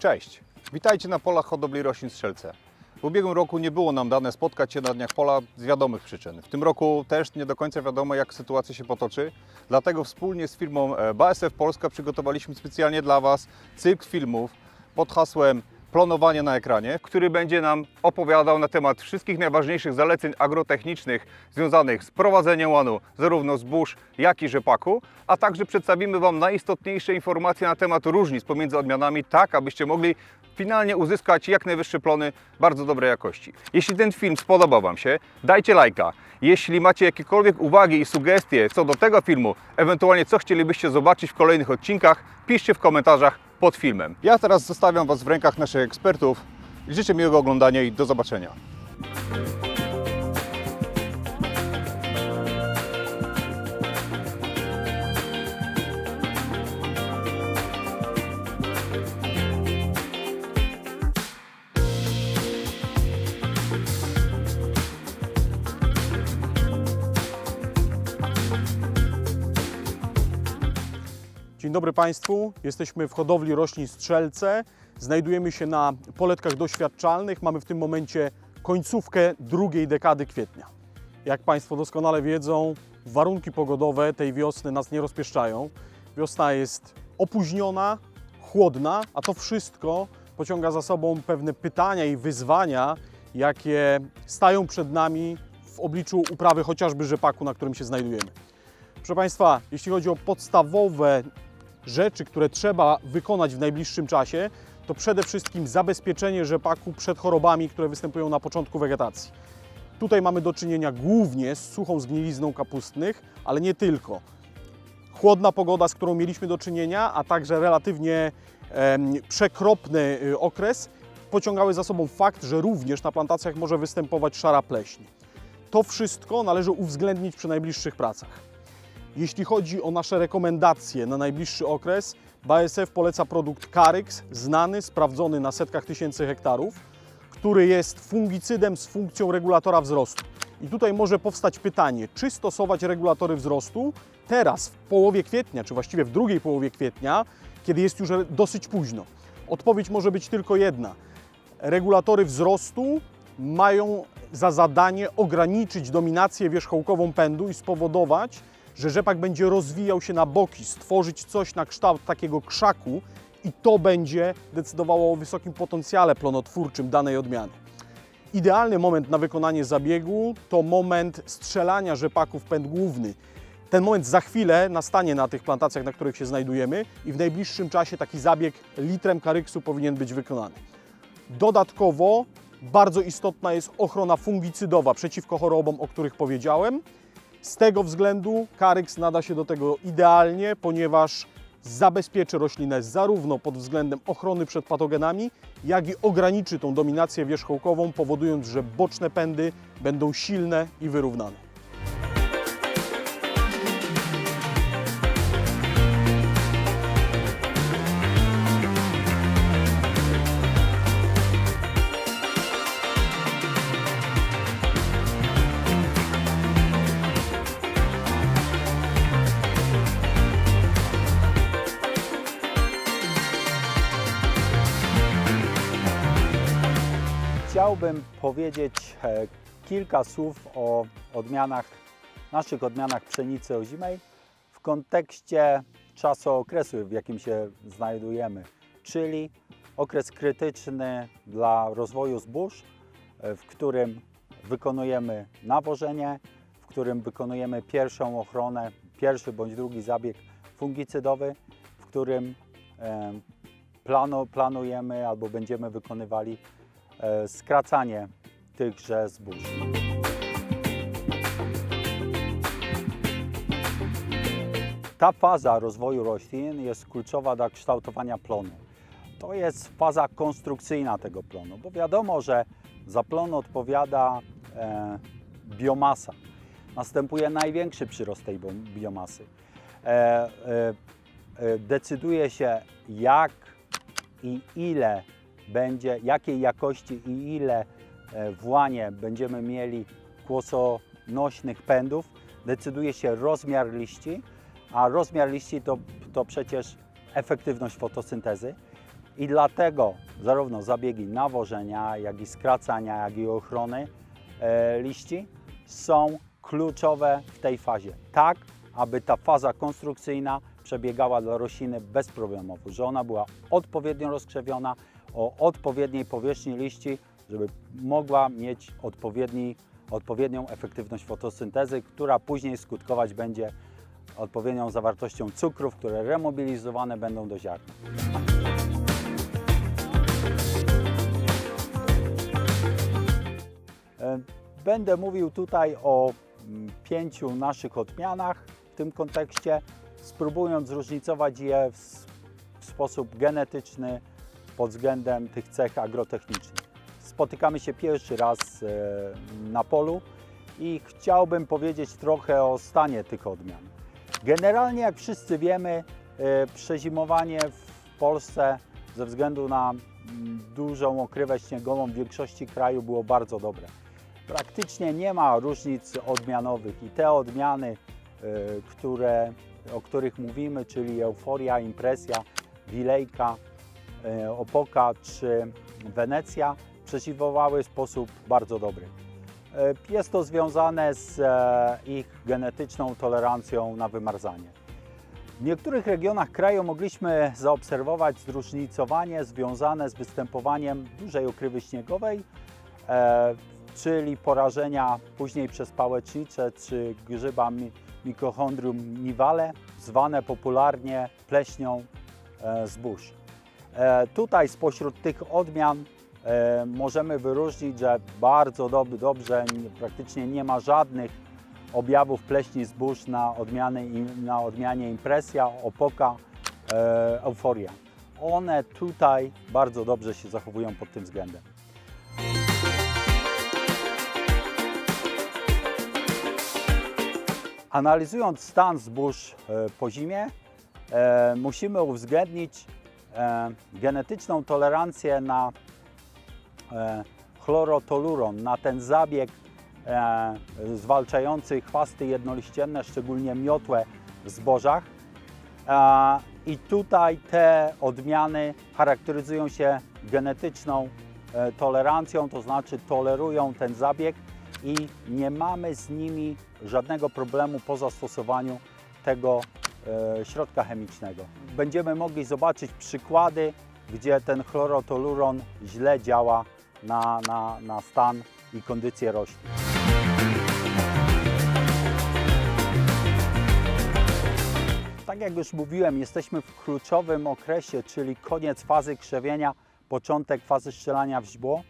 Cześć, witajcie na polach hodowli roślin Strzelce. W ubiegłym roku nie było nam dane spotkać się na dniach pola z wiadomych przyczyn. W tym roku też nie do końca wiadomo, jak sytuacja się potoczy. Dlatego wspólnie z firmą e, BASF Polska przygotowaliśmy specjalnie dla Was cykl filmów pod hasłem Planowanie na ekranie, który będzie nam opowiadał na temat wszystkich najważniejszych zaleceń agrotechnicznych związanych z prowadzeniem łanu zarówno zbóż, jak i rzepaku, a także przedstawimy Wam najistotniejsze informacje na temat różnic pomiędzy odmianami, tak abyście mogli finalnie uzyskać jak najwyższe plony bardzo dobrej jakości. Jeśli ten film spodobał Wam się, dajcie lajka. Jeśli macie jakiekolwiek uwagi i sugestie co do tego filmu, ewentualnie co chcielibyście zobaczyć w kolejnych odcinkach, piszcie w komentarzach pod filmem. Ja teraz zostawiam Was w rękach naszych ekspertów. Życzę miłego oglądania i do zobaczenia. Dzień dobry Państwu. Jesteśmy w hodowli roślin Strzelce. Znajdujemy się na poletkach doświadczalnych. Mamy w tym momencie końcówkę drugiej dekady kwietnia. Jak Państwo doskonale wiedzą, warunki pogodowe tej wiosny nas nie rozpieszczają. Wiosna jest opóźniona, chłodna, a to wszystko pociąga za sobą pewne pytania i wyzwania, jakie stają przed nami w obliczu uprawy chociażby rzepaku, na którym się znajdujemy. Proszę Państwa, jeśli chodzi o podstawowe rzeczy, które trzeba wykonać w najbliższym czasie, to przede wszystkim zabezpieczenie rzepaku przed chorobami, które występują na początku wegetacji. Tutaj mamy do czynienia głównie z suchą zgnilizną kapustnych, ale nie tylko. Chłodna pogoda, z którą mieliśmy do czynienia, a także relatywnie przekropny y, okres pociągały za sobą fakt, że również na plantacjach może występować szara pleśń. To wszystko należy uwzględnić przy najbliższych pracach. Jeśli chodzi o nasze rekomendacje na najbliższy okres, BASF poleca produkt Caryx, znany, sprawdzony na setkach tysięcy hektarów, który jest fungicydem z funkcją regulatora wzrostu. I tutaj może powstać pytanie, czy stosować regulatory wzrostu teraz, w połowie kwietnia, czy właściwie w drugiej połowie kwietnia, kiedy jest już dosyć późno? Odpowiedź może być tylko jedna. Regulatory wzrostu mają za zadanie ograniczyć dominację wierzchołkową pędu i spowodować, że rzepak będzie rozwijał się na boki, stworzyć coś na kształt takiego krzaku i to będzie decydowało o wysokim potencjale plonotwórczym danej odmiany. Idealny moment na wykonanie zabiegu to moment strzelania rzepaku w pęd główny. Ten moment za chwilę nastanie na tych plantacjach, na których się znajdujemy i w najbliższym czasie taki zabieg litrem karyksu powinien być wykonany. Dodatkowo bardzo istotna jest ochrona fungicydowa przeciwko chorobom, o których powiedziałem. Z tego względu Caryx nada się do tego idealnie, ponieważ zabezpieczy roślinę zarówno pod względem ochrony przed patogenami, jak i ograniczy tą dominację wierzchołkową, powodując, że boczne pędy będą silne i wyrównane. Chciałbym powiedzieć e, kilka słów o odmianach, naszych odmianach pszenicy ozimej w kontekście czasu okresu, w jakim się znajdujemy, czyli okres krytyczny dla rozwoju zbóż, e, w którym wykonujemy nawożenie, w którym wykonujemy pierwszą ochronę, pierwszy bądź drugi zabieg fungicydowy, w którym e, planu, planujemy albo będziemy wykonywali skracanie tychże zbóż. Ta faza rozwoju roślin jest kluczowa dla kształtowania plonu. To jest faza konstrukcyjna tego plonu, bo wiadomo, że za plon odpowiada e, biomasa. Następuje największy przyrost tej biomasy. E, e, e, decyduje się, jak i ile będzie, jakiej jakości i ile e, w łanie będziemy mieli kłosonośnych pędów, decyduje się rozmiar liści, a rozmiar liści to, to przecież efektywność fotosyntezy. I dlatego zarówno zabiegi nawożenia, jak i skracania, jak i ochrony e, liści są kluczowe w tej fazie. Tak, aby ta faza konstrukcyjna przebiegała dla rośliny bezproblemowo, że ona była odpowiednio rozkrzewiona, o odpowiedniej powierzchni liści, żeby mogła mieć odpowiedni, odpowiednią efektywność fotosyntezy, która później skutkować będzie odpowiednią zawartością cukrów, które remobilizowane będą do ziarna. E, Będę mówił tutaj o mm, pięciu naszych odmianach w tym kontekście, spróbując zróżnicować je w, sposób genetyczny pod względem tych cech agrotechnicznych. Spotykamy się pierwszy raz e, na polu i chciałbym powiedzieć trochę o stanie tych odmian. Generalnie, jak wszyscy wiemy, e, przezimowanie w Polsce ze względu na mm, dużą okrywę śniegową w większości kraju było bardzo dobre. Praktycznie nie ma różnic odmianowych i te odmiany, e, które, o których mówimy, czyli euforia, impresja, wilejka, opoka czy Wenecja, przezimowały w sposób bardzo dobry. E, Jest to związane z e, ich genetyczną tolerancją na wymarzanie. W niektórych regionach kraju mogliśmy zaobserwować zróżnicowanie związane z występowaniem dużej okrywy śniegowej, e, czyli porażenia później przez pałecznicę czy grzyba mi- Mycochondrium nivale, zwane popularnie pleśnią e, zbóż. E, Tutaj spośród tych odmian e, możemy wyróżnić, że bardzo dob dobrze, nie- praktycznie nie ma żadnych objawów pleśni zbóż na, odmiany, na odmianie impresja, opoka, e, euforia. One tutaj bardzo dobrze się zachowują pod tym względem. Analizując stan zbóż po zimie, musimy uwzględnić e, genetyczną tolerancję na e, chlorotoluron, na ten zabieg e, zwalczający chwasty jednoliścienne, szczególnie miotłe w zbożach. E, I tutaj te odmiany charakteryzują się genetyczną e, tolerancją, to znaczy tolerują ten zabieg i nie mamy z nimi żadnego problemu po zastosowaniu tego e, środka chemicznego. Będziemy mogli zobaczyć przykłady, gdzie ten chlorotoluron źle działa na, na, na stan i kondycję roślin. Tak jak już mówiłem, jesteśmy w kluczowym okresie, czyli koniec fazy krzewienia, początek fazy strzelania w źdźbło.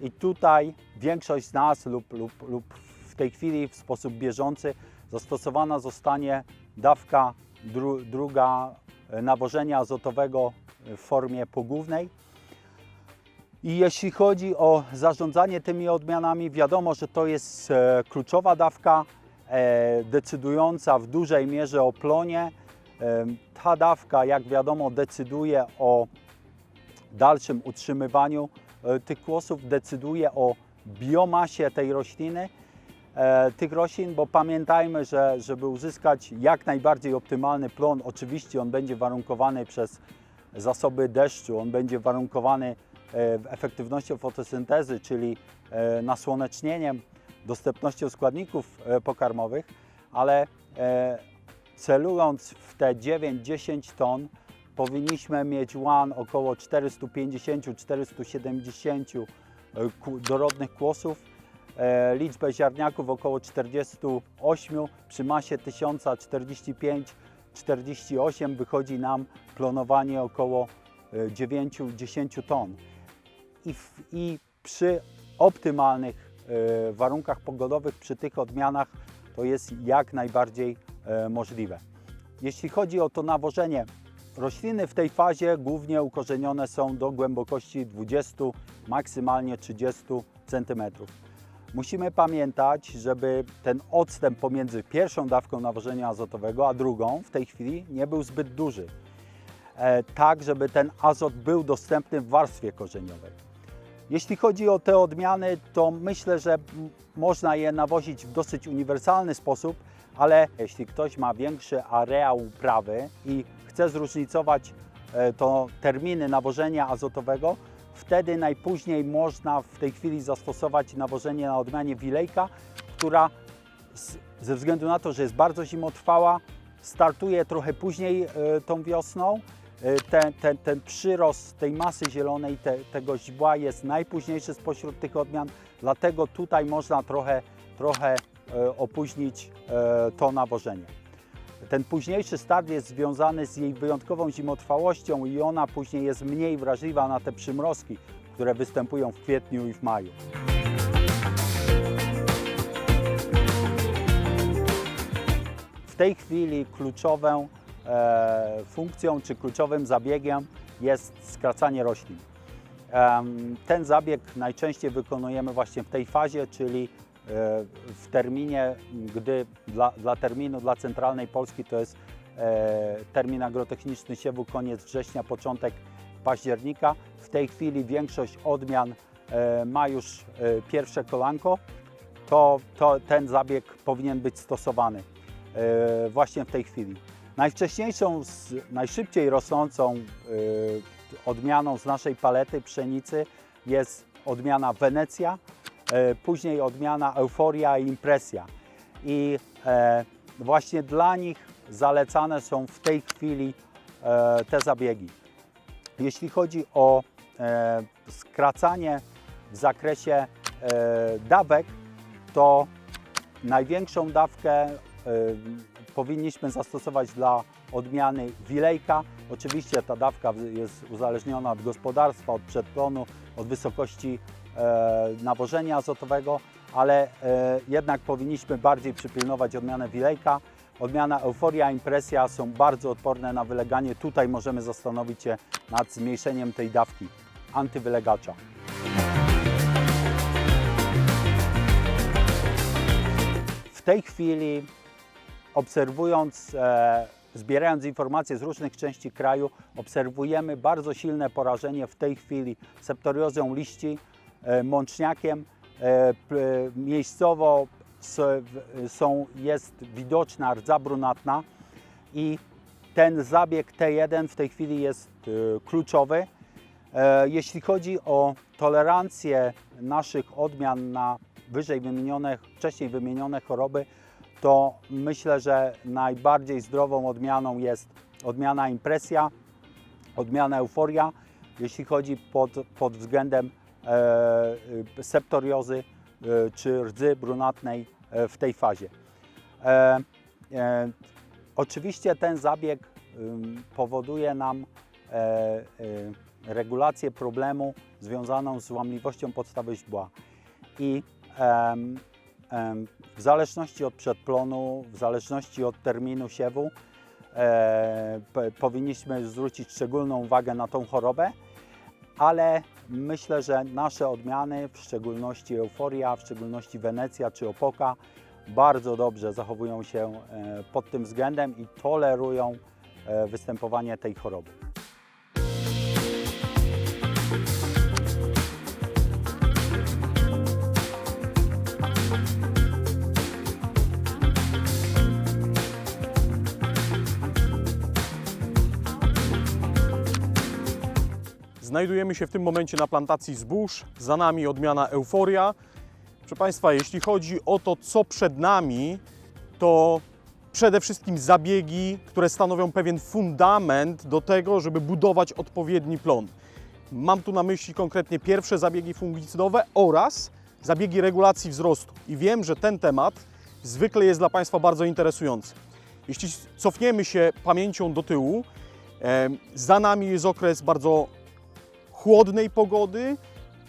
I tutaj większość z nas lub, lub, lub w tej chwili w sposób bieżący zastosowana zostanie dawka dru, druga nawożenia azotowego w formie pogłównej. I jeśli chodzi o zarządzanie tymi odmianami, wiadomo, że to jest e, kluczowa dawka e, decydująca w dużej mierze o plonie. E, ta dawka, jak wiadomo, decyduje o dalszym utrzymywaniu tych kłosów, decyduje o biomasie tej rośliny, tych roślin, bo pamiętajmy, że żeby uzyskać jak najbardziej optymalny plon, oczywiście on będzie warunkowany przez zasoby deszczu, on będzie warunkowany e, efektywnością fotosyntezy, czyli e, nasłonecznieniem, dostępnością składników e, pokarmowych, ale e, celując w te 9-10 ton, powinniśmy mieć łan około 450-470 e, ku- dorodnych kłosów, e, liczbę ziarniaków około 48, przy masie 1045-48 wychodzi nam plonowanie około e, 9-10 ton. I, w, I przy optymalnych e, warunkach pogodowych, przy tych odmianach, to jest jak najbardziej e, możliwe. Jeśli chodzi o to nawożenie, rośliny w tej fazie głównie ukorzenione są do głębokości 20, maksymalnie 30 cm. Musimy pamiętać, żeby ten odstęp pomiędzy pierwszą dawką nawożenia azotowego a drugą w tej chwili nie był zbyt duży. E, tak, żeby ten azot był dostępny w warstwie korzeniowej. Jeśli chodzi o te odmiany, to myślę, że można je nawozić w dosyć uniwersalny sposób, ale jeśli ktoś ma większy areał uprawy i chce zróżnicować e, to terminy nawożenia azotowego, wtedy najpóźniej można w tej chwili zastosować nawożenie na odmianie wilejka, która ze względu na to, że jest bardzo zimotrwała, startuje trochę później e, tą wiosną. Ten, ten, ten przyrost tej masy zielonej, te, tego źdźbła jest najpóźniejszy spośród tych odmian, dlatego tutaj można trochę, trochę e, opóźnić e, to nawożenie. Ten późniejszy start jest związany z jej wyjątkową zimotrwałością i ona później jest mniej wrażliwa na te przymrozki, które występują w kwietniu i w maju. W tej chwili kluczową e, funkcją czy kluczowym zabiegiem jest skracanie roślin. Ten zabieg najczęściej wykonujemy właśnie w tej fazie, czyli w terminie, gdy dla, dla terminu dla centralnej Polski to jest e, termin agrotechniczny siewu koniec września, początek października. W tej chwili większość odmian e, ma już e, pierwsze kolanko. To, to ten zabieg powinien być stosowany e, właśnie w tej chwili. Najwcześniejszą, najszybciej rosnącą e, odmianą z naszej palety pszenicy jest odmiana Wenecja, e, później odmiana Euforia i Impresja. I e, właśnie dla nich zalecane są w tej chwili e, te zabiegi. Jeśli chodzi o e, skracanie w zakresie e, dawek, to największą dawkę e, powinniśmy zastosować dla odmiany wilejka. Oczywiście ta dawka jest uzależniona od gospodarstwa, od przedplonu, od wysokości e, nawożenia azotowego, ale e, jednak powinniśmy bardziej przypilnować odmianę wilejka. Odmiana Euforia, Impresja są bardzo odporne na wyleganie. Tutaj możemy zastanowić się nad zmniejszeniem tej dawki antywylegacza. W tej chwili obserwując, e, zbierając informacje z różnych części kraju, obserwujemy bardzo silne porażenie w tej chwili septoriozą liści, e, mączniakiem. E, p- miejscowo są, jest widoczna rdza brunatna i ten zabieg T1 w tej chwili jest e, kluczowy. E, Jeśli chodzi o tolerancję naszych odmian na wyżej wymienione, wcześniej wymienione choroby, to myślę, że najbardziej zdrową odmianą jest odmiana impresja, odmiana euforia, jeśli chodzi pod, pod względem e, septoriozy e, czy rdzy brunatnej e, w tej fazie. E, e, oczywiście ten zabieg powoduje nam e, e, regulację problemu związaną z łamliwością podstawy źdźbła. I w zależności od przedplonu, w zależności od terminu siewu, e, powinniśmy zwrócić szczególną uwagę na tą chorobę, ale myślę, że nasze odmiany, w szczególności Euforia, w szczególności Wenecja czy Opoka, bardzo dobrze zachowują się e, pod tym względem i tolerują e, występowanie tej choroby. Znajdujemy się w tym momencie na plantacji zbóż. Za nami odmiana Euforia. Proszę Państwa, jeśli chodzi o to, co przed nami, to przede wszystkim zabiegi, które stanowią pewien fundament do tego, żeby budować odpowiedni plon. Mam tu na myśli konkretnie pierwsze zabiegi fungicydowe oraz zabiegi regulacji wzrostu. I wiem, że ten temat zwykle jest dla Państwa bardzo interesujący. Jeśli cofniemy się pamięcią do tyłu, za nami jest okres bardzo chłodnej pogody,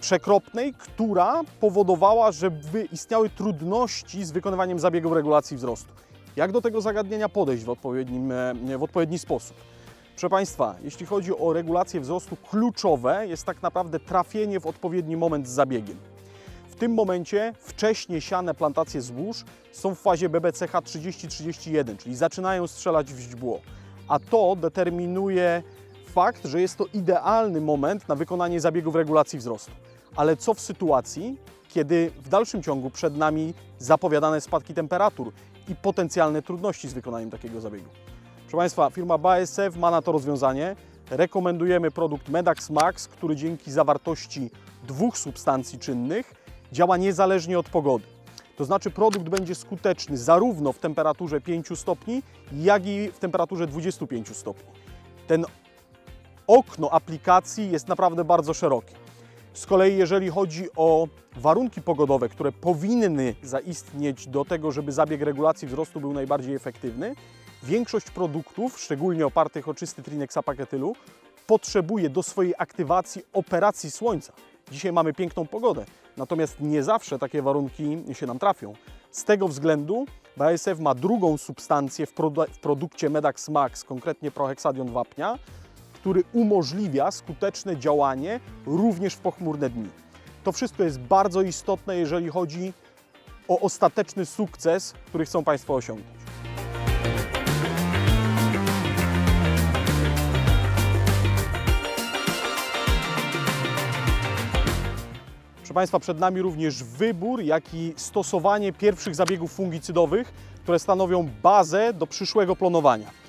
przekropnej, która powodowała, że istniały trudności z wykonywaniem zabiegów regulacji wzrostu. Jak do tego zagadnienia podejść w, odpowiednim, e, w odpowiedni sposób? Proszę Państwa, jeśli chodzi o regulację wzrostu, kluczowe jest tak naprawdę trafienie w odpowiedni moment z zabiegiem. W tym momencie wcześnie siane plantacje zbóż są w fazie BBCH 30-31, czyli zaczynają strzelać w źdźbło, a to determinuje fakt, że jest to idealny moment na wykonanie zabiegów regulacji wzrostu. Ale co w sytuacji, kiedy w dalszym ciągu przed nami zapowiadane spadki temperatur i potencjalne trudności z wykonaniem takiego zabiegu? Proszę Państwa, firma BASF ma na to rozwiązanie. rekomendujemy produkt Medax Max, który dzięki zawartości dwóch substancji czynnych działa niezależnie od pogody. To znaczy produkt będzie skuteczny zarówno w temperaturze 5 stopni, jak i w temperaturze 25 stopni. Ten okno aplikacji jest naprawdę bardzo szerokie. Z kolei jeżeli chodzi o warunki pogodowe, które powinny zaistnieć do tego, żeby zabieg regulacji wzrostu był najbardziej efektywny, większość produktów, szczególnie opartych o czysty Trinex apaketylu, potrzebuje do swojej aktywacji operacji słońca. Dzisiaj mamy piękną pogodę, natomiast nie zawsze takie warunki się nam trafią. Z tego względu BASF ma drugą substancję w, produ- w produkcie Medax Max, konkretnie proheksadion wapnia, który umożliwia skuteczne działanie również w pochmurne dni. To wszystko jest bardzo istotne, jeżeli chodzi o ostateczny sukces, który chcą Państwo osiągnąć. Proszę Państwa, przed nami również wybór, jak i stosowanie pierwszych zabiegów fungicydowych, które stanowią bazę do przyszłego planowania.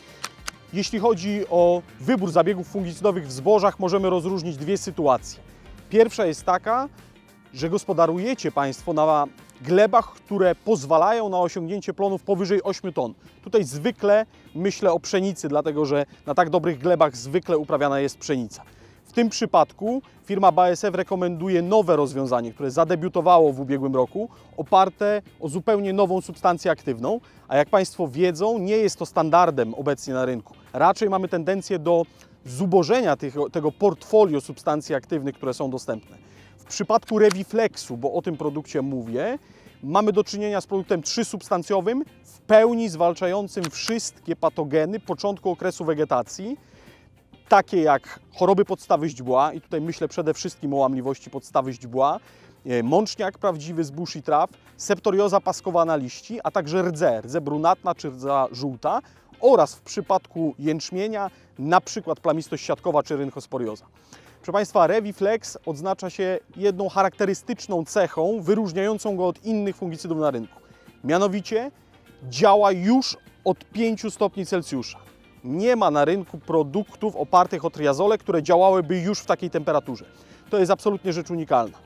Jeśli chodzi o wybór zabiegów fungicydowych w zbożach, możemy rozróżnić dwie sytuacje. Pierwsza jest taka, że gospodarujecie Państwo na glebach, które pozwalają na osiągnięcie plonów powyżej 8 ton. Tutaj zwykle myślę o pszenicy, dlatego że na tak dobrych glebach zwykle uprawiana jest pszenica. W tym przypadku firma BASF rekomenduje nowe rozwiązanie, które zadebiutowało w ubiegłym roku, oparte o zupełnie nową substancję aktywną, a jak Państwo wiedzą, nie jest to standardem obecnie na rynku. Raczej mamy tendencję do zubożenia tych, tego portfolio substancji aktywnych, które są dostępne. W przypadku Reviflexu, bo o tym produkcie mówię, mamy do czynienia z produktem trzysubstancjowym, w pełni zwalczającym wszystkie patogeny początku okresu wegetacji, takie jak choroby podstawy źdźbła, i tutaj myślę przede wszystkim o łamliwości podstawy źdźbła, e, mączniak prawdziwy zbóż i traw, septorioza paskowana liści, a także rdze, rdze brunatna czy rdza żółta oraz w przypadku jęczmienia na przykład plamistość siatkowa czy rynchosporioza. Proszę Państwa, Reviflex odznacza się jedną charakterystyczną cechą wyróżniającą go od innych fungicydów na rynku. Mianowicie działa już od 5 stopni Celsjusza. Nie ma na rynku produktów opartych o triazole, które działałyby już w takiej temperaturze. To jest absolutnie rzecz unikalna.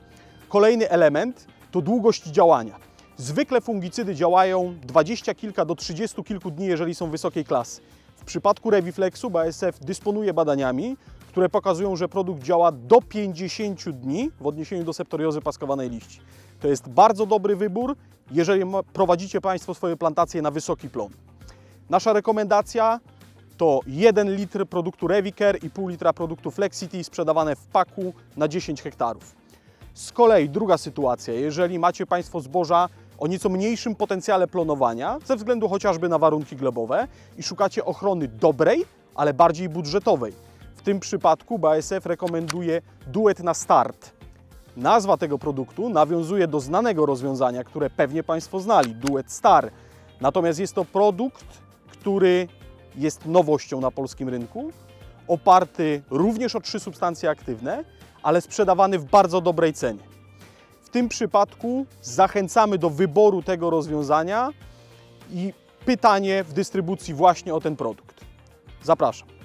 Kolejny element to długość działania. Zwykle fungicydy działają 20 kilka do 30 kilku dni, jeżeli są wysokiej klasy. W przypadku Reviflexu BASF dysponuje badaniami, które pokazują, że produkt działa do 50 dni w odniesieniu do septoriozy paskowanej liści. To jest bardzo dobry wybór, jeżeli prowadzicie Państwo swoje plantacje na wysoki plon. Nasza rekomendacja to 1 litr produktu Revicare i pół litra produktu Flexity sprzedawane w paku na 10 hektarów. Z kolei druga sytuacja, jeżeli macie Państwo zboża o nieco mniejszym potencjale plonowania, ze względu chociażby na warunki glebowe i szukacie ochrony dobrej, ale bardziej budżetowej. W tym przypadku BASF rekomenduje duet na start. Nazwa tego produktu nawiązuje do znanego rozwiązania, które pewnie Państwo znali, Duet Star. Natomiast jest to produkt, który jest nowością na polskim rynku, oparty również o trzy substancje aktywne, ale sprzedawany w bardzo dobrej cenie. W tym przypadku zachęcamy do wyboru tego rozwiązania i pytanie w dystrybucji właśnie o ten produkt. Zapraszam.